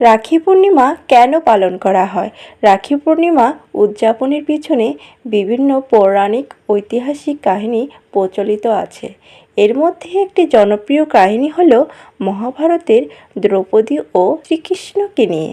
রাখি পূর্ণিমা কেন পালন করা হয়? রাখি পূর্ণিমা উদযাপনের পিছনে বিভিন্ন পৌরাণিক ঐতিহাসিক কাহিনী প্রচলিত আছে। এর মধ্যে একটি জনপ্রিয় কাহিনী হল মহাভারতের দ্রৌপদী ও শ্রীকৃষ্ণকে নিয়ে।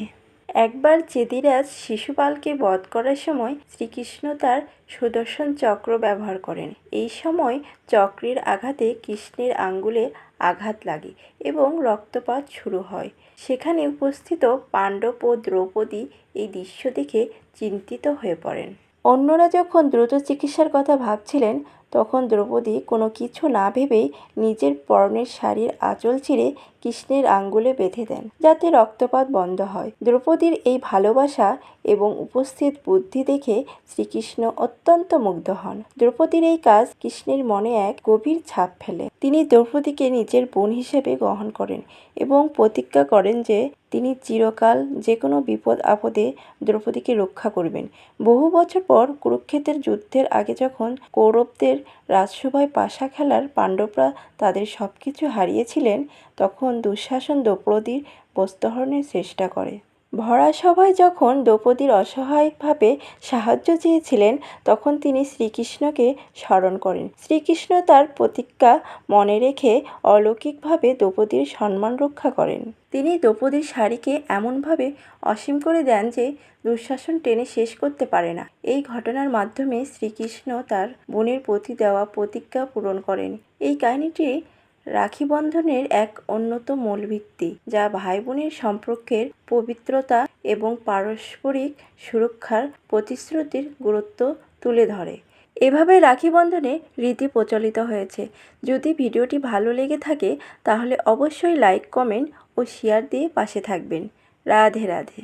একবার চেদিরাজ শিশুপালকে বধ করার সময় শ্রীকৃষ্ণ তার সুদর্শন চক্র ব্যবহার করেন। এই সময় চক্রের আঘাতে কৃষ্ণের আঙ্গুলে আঘাত লাগে এবং রক্তপাত শুরু হয়। সেখানে উপস্থিত পাণ্ডব ও দ্রৌপদী এই দৃশ্য দেখে চিন্তিত হয়ে পড়েন। অন্যরা যখন দ্রুত চিকিৎসার কথা ভাবছিলেন তখন দ্রৌপদী কোনো কিছু না ভেবেই নিজের পরনের শাড়ির আঁচল ছিঁড়ে কৃষ্ণের আঙ্গুলে বেঁধে দেন, যাতে রক্তপাত বন্ধ হয়। দ্রৌপদীর এই ভালোবাসা এবং উপস্থিত বুদ্ধি দেখে শ্রীকৃষ্ণ অত্যন্ত মুগ্ধ হন। দ্রৌপদীর এই কাজ কৃষ্ণের মনে এক গভীর ছাপ ফেলে। তিনি দ্রৌপদীকে নিজের বোন হিসেবে গ্রহণ করেন এবং প্রতিজ্ঞা করেন যে তিনি চিরকাল যে কোনো বিপদ আপদে দ্রৌপদীকে রক্ষা করবেন। বহু বছর পর কুরুক্ষেত্রের যুদ্ধের আগে যখন কৌরবদের রাজসভায় পাশা খেলার পাণ্ডবরা তাদের সব কিছু হারিয়েছিলেন, তখন দুঃশাসন দ্রৌপদীর বস্ত্রহরণের চেষ্টা করে। ভরা সভায় যখন দ্রৌপদীর অসহায়ভাবে সাহায্য চেয়েছিলেন, তখন তিনি শ্রীকৃষ্ণকে স্মরণ করেন। শ্রীকৃষ্ণ তার প্রতিজ্ঞা মনে রেখে অলৌকিকভাবে দ্রৌপদীর সম্মান রক্ষা করেন। তিনি দ্রৌপদীর শাড়িকে এমনভাবে অসীম করে দেন যে দুঃশাসন টেনে শেষ করতে পারে না। এই ঘটনার মাধ্যমে শ্রীকৃষ্ণ তার বোনের প্রতি দেওয়া প্রতিজ্ঞা পূরণ করেন। এই কাহিনীটি রাখি বন্ধনের এক অন্যতম মূল ভিত্তি যা ভাই বোনের সম্পর্কের পবিত্রতা এবং পারস্পরিক সুরক্ষার প্রতিশ্রুতির গুরুত্ব তুলে ধরে। এভাবে রাখি বন্ধনে রীতি প্রচলিত হয়েছে। যদি ভিডিওটি ভালো লেগে থাকে, তাহলে অবশ্যই লাইক, কমেন্ট ও শেয়ার দিয়ে পাশে থাকবেন। রাধে রাধে।